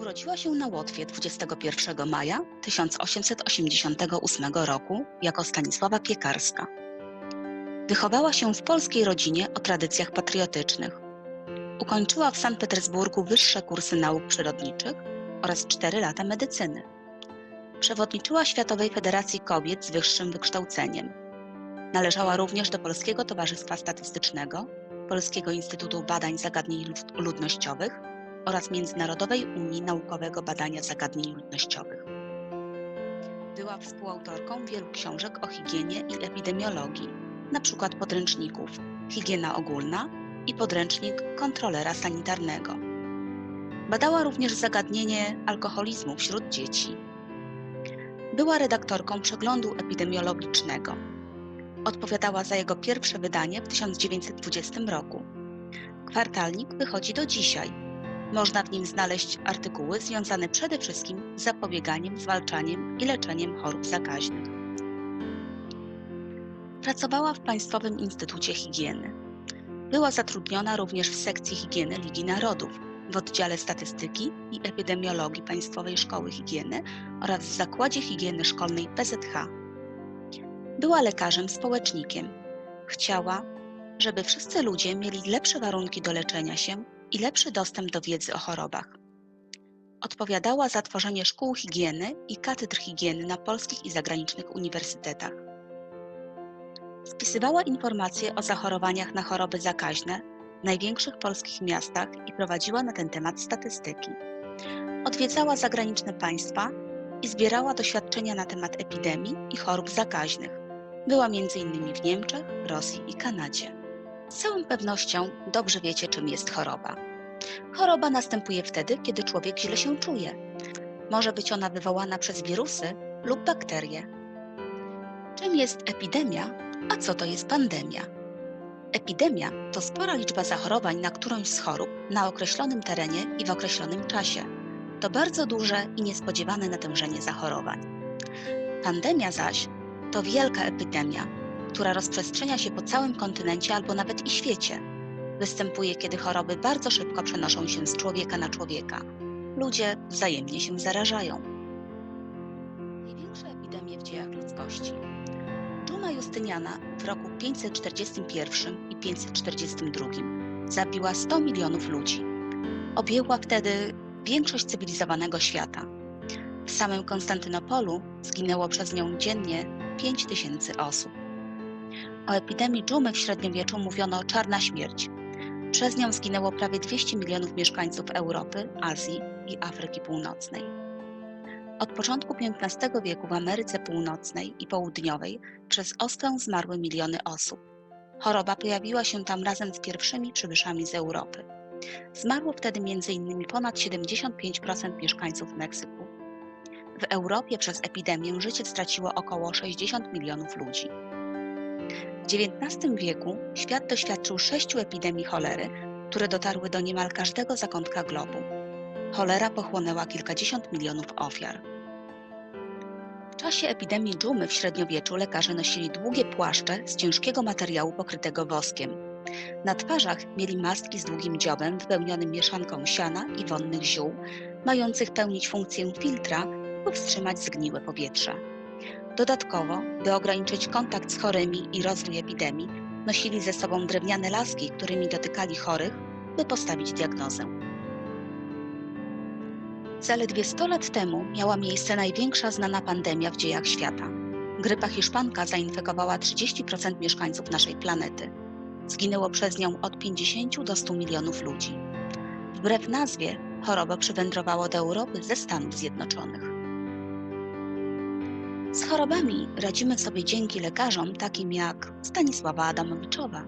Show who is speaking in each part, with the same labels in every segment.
Speaker 1: Urodziła się na Łotwie 21 maja 1888 roku jako Stanisława Piekarska. Wychowała się w polskiej rodzinie o tradycjach patriotycznych. Ukończyła w Sankt Petersburgu wyższe kursy nauk przyrodniczych oraz 4 lata medycyny. Przewodniczyła Światowej Federacji Kobiet z wyższym wykształceniem. Należała również do Polskiego Towarzystwa Statystycznego, Polskiego Instytutu Badań Zagadnień Lud- Ludnościowych oraz Międzynarodowej Unii Naukowego Badania Zagadnień Ludnościowych. Była współautorką wielu książek o higienie i epidemiologii, np. podręczników Higiena ogólna i podręcznik kontrolera sanitarnego. Badała również zagadnienie alkoholizmu wśród dzieci. Była redaktorką przeglądu epidemiologicznego. Odpowiadała za jego pierwsze wydanie w 1920 roku. Kwartalnik wychodzi do dzisiaj. Można w nim znaleźć artykuły związane przede wszystkim z zapobieganiem, zwalczaniem i leczeniem chorób zakaźnych. Pracowała w Państwowym Instytucie Higieny. Była zatrudniona również w sekcji higieny Ligi Narodów, w oddziale statystyki i epidemiologii Państwowej Szkoły Higieny oraz w Zakładzie Higieny Szkolnej PZH. Była lekarzem społecznikiem. Chciała, żeby wszyscy ludzie mieli lepsze warunki do leczenia się i lepszy dostęp do wiedzy o chorobach. Odpowiadała za tworzenie szkół higieny i katedr higieny na polskich i zagranicznych uniwersytetach. Spisywała informacje o zachorowaniach na choroby zakaźne w największych polskich miastach i prowadziła na ten temat statystyki. Odwiedzała zagraniczne państwa i zbierała doświadczenia na temat epidemii i chorób zakaźnych. Była m.in. w Niemczech, Rosji i Kanadzie. Z całą pewnością dobrze wiecie, czym jest choroba. Choroba następuje wtedy, kiedy człowiek źle się czuje. Może być ona wywołana przez wirusy lub bakterie. Czym jest epidemia, a co to jest pandemia? Epidemia to spora liczba zachorowań na którąś z chorób na określonym terenie i w określonym czasie. To bardzo duże i niespodziewane natężenie zachorowań. Pandemia zaś to wielka epidemia, która rozprzestrzenia się po całym kontynencie albo nawet i świecie. Występuje, kiedy choroby bardzo szybko przenoszą się z człowieka na człowieka. Ludzie wzajemnie się zarażają. Największe epidemie w dziejach ludzkości. Dżuma Justyniana w roku 541 i 542 zabiła 100 milionów ludzi. Objęła wtedy większość cywilizowanego świata. W samym Konstantynopolu zginęło przez nią dziennie 5 tysięcy osób. O epidemii dżumy w średniowieczu mówiono czarna śmierć. Przez nią zginęło prawie 200 milionów mieszkańców Europy, Azji i Afryki Północnej. Od początku XV wieku w Ameryce Północnej i Południowej przez ospę zmarły miliony osób. Choroba pojawiła się tam razem z pierwszymi przybyszami z Europy. Zmarło wtedy m.in. ponad 75% mieszkańców Meksyku. W Europie przez epidemię życie straciło około 60 milionów ludzi. XIX wieku świat doświadczył sześciu epidemii cholery, które dotarły do niemal każdego zakątka globu. Cholera pochłonęła kilkadziesiąt milionów ofiar. W czasie epidemii dżumy w średniowieczu lekarze nosili długie płaszcze z ciężkiego materiału pokrytego woskiem. Na twarzach mieli maski z długim dziobem wypełnionym mieszanką siana i wonnych ziół, mających pełnić funkcję filtra lub wstrzymać zgniłe powietrze. Dodatkowo, by ograniczyć kontakt z chorymi i rozwój epidemii, nosili ze sobą drewniane laski, którymi dotykali chorych, by postawić diagnozę. Zaledwie 100 lat temu miała miejsce największa znana pandemia w dziejach świata. Grypa hiszpanka zainfekowała 30% mieszkańców naszej planety. Zginęło przez nią od 50 do 100 milionów ludzi. Wbrew nazwie, choroba przywędrowała do Europy ze Stanów Zjednoczonych. Z chorobami radzimy sobie dzięki lekarzom takim jak Stanisława Adamowiczowa.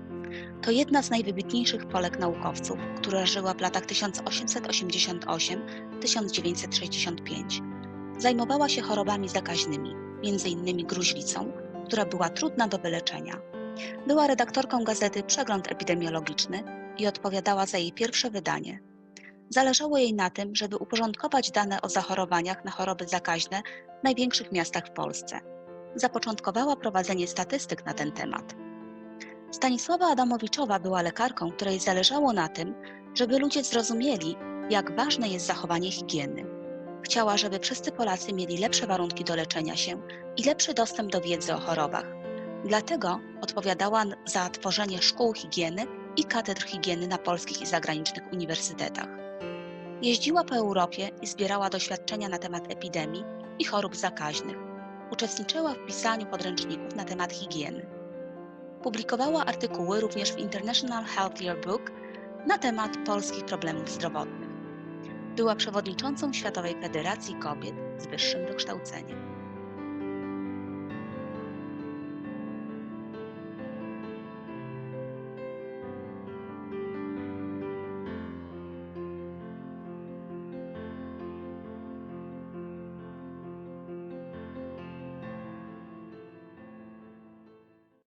Speaker 1: To jedna z najwybitniejszych Polek naukowców, która żyła w latach 1888-1965. Zajmowała się chorobami zakaźnymi, m.in. gruźlicą, która była trudna do wyleczenia. Była redaktorką gazety Przegląd Epidemiologiczny i odpowiadała za jej pierwsze wydanie. Zależało jej na tym, żeby uporządkować dane o zachorowaniach na choroby zakaźne w największych miastach w Polsce. Zapoczątkowała prowadzenie statystyk na ten temat. Stanisława Adamowiczowa była lekarką, której zależało na tym, żeby ludzie zrozumieli, jak ważne jest zachowanie higieny. Chciała, żeby wszyscy Polacy mieli lepsze warunki do leczenia się i lepszy dostęp do wiedzy o chorobach. Dlatego odpowiadała za tworzenie szkół higieny i katedr higieny na polskich i zagranicznych uniwersytetach. Jeździła po Europie i zbierała doświadczenia na temat epidemii i chorób zakaźnych. Uczestniczyła w pisaniu podręczników na temat higieny. Publikowała artykuły również w International Health Yearbook na temat polskich problemów zdrowotnych. Była przewodniczącą Światowej Federacji Kobiet z wyższym wykształceniem.